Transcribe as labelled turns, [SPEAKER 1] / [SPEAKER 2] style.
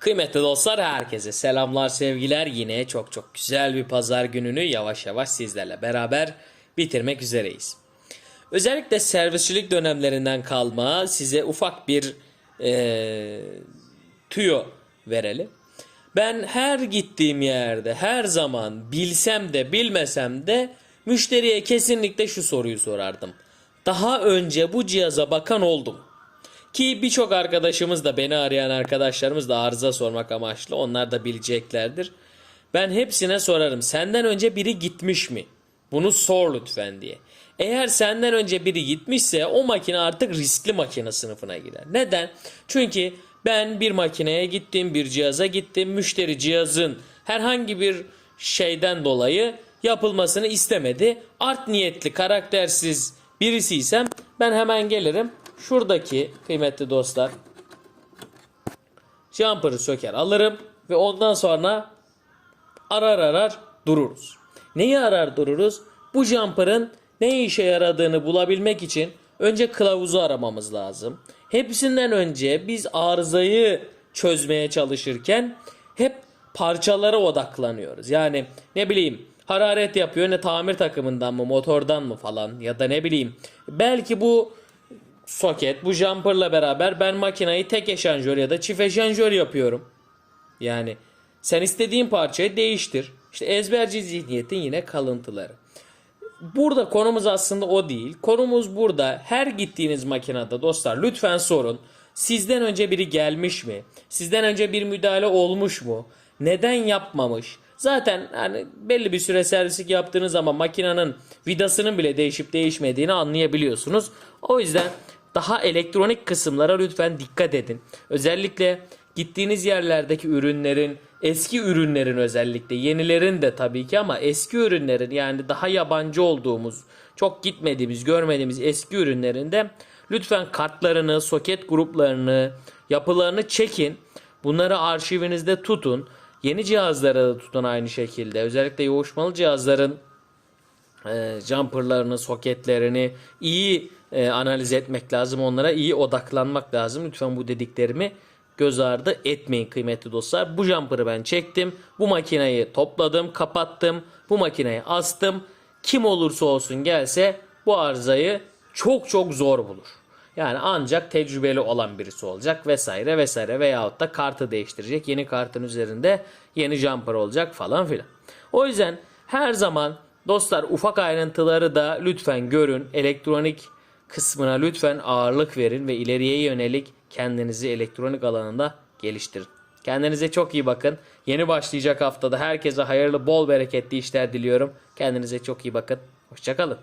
[SPEAKER 1] Kıymetli dostlar herkese selamlar sevgiler. Yine çok çok güzel bir pazar gününü yavaş yavaş sizlerle beraber bitirmek üzereyiz. Özellikle servisçilik dönemlerinden kalma size ufak bir eee tüyo verelim. Ben her gittiğim yerde her zaman bilsem de bilmesem de müşteriye kesinlikle şu soruyu sorardım. Daha önce bu cihaza bakan oldu mu? Ki birçok arkadaşımız da beni arayan arkadaşlarımız da arıza sormak amaçlı. Onlar da bileceklerdir. Ben hepsine sorarım. Senden önce biri gitmiş mi? Bunu sor lütfen diye. Eğer senden önce biri gitmişse o makine artık riskli makine sınıfına girer. Neden? Çünkü ben bir makineye gittim, bir cihaza gittim. Müşteri cihazın herhangi bir şeyden dolayı yapılmasını istemedi. Art niyetli, karaktersiz birisiysem ben hemen gelirim. Şuradaki kıymetli dostlar jumper'ı söker alırım ve ondan sonra arar arar dururuz. Neyi arar dururuz? Bu jumper'ın ne işe yaradığını bulabilmek için önce kılavuzu aramamız lazım. Hepsinden önce biz arızayı çözmeye çalışırken hep parçalara odaklanıyoruz. Yani ne bileyim hararet yapıyor ne tamir takımından mı motordan mı falan ya da ne bileyim belki bu soket bu jumper'la beraber ben makinayı tek eşanjör ya da çift eşanjör yapıyorum. Yani sen istediğin parçayı değiştir. İşte ezberci zihniyetin yine kalıntıları. Burada konumuz aslında o değil. Konumuz burada her gittiğiniz makinede dostlar lütfen sorun. Sizden önce biri gelmiş mi? Sizden önce bir müdahale olmuş mu? Neden yapmamış? Zaten hani belli bir süre servislik yaptığınız zaman makinenin vidasının bile değişip değişmediğini anlayabiliyorsunuz. O yüzden daha elektronik kısımlara lütfen dikkat edin. Özellikle gittiğiniz yerlerdeki ürünlerin, eski ürünlerin özellikle, yenilerin de tabii ki ama eski ürünlerin yani daha yabancı olduğumuz, çok gitmediğimiz, görmediğimiz eski ürünlerinde lütfen kartlarını, soket gruplarını, yapılarını çekin. Bunları arşivinizde tutun. Yeni cihazlara da tutun aynı şekilde. Özellikle yoğuşmalı cihazların e, jumperlarını, soketlerini iyi e, analiz etmek lazım. Onlara iyi odaklanmak lazım. Lütfen bu dediklerimi göz ardı etmeyin kıymetli dostlar. Bu jumper'ı ben çektim. Bu makineyi topladım, kapattım. Bu makineyi astım. Kim olursa olsun gelse bu arızayı çok çok zor bulur. Yani ancak tecrübeli olan birisi olacak vesaire vesaire veyahut da kartı değiştirecek. Yeni kartın üzerinde yeni jumper olacak falan filan. O yüzden her zaman dostlar ufak ayrıntıları da lütfen görün. Elektronik kısmına lütfen ağırlık verin ve ileriye yönelik kendinizi elektronik alanında geliştirin. Kendinize çok iyi bakın. Yeni başlayacak haftada herkese hayırlı bol bereketli işler diliyorum. Kendinize çok iyi bakın. Hoşçakalın.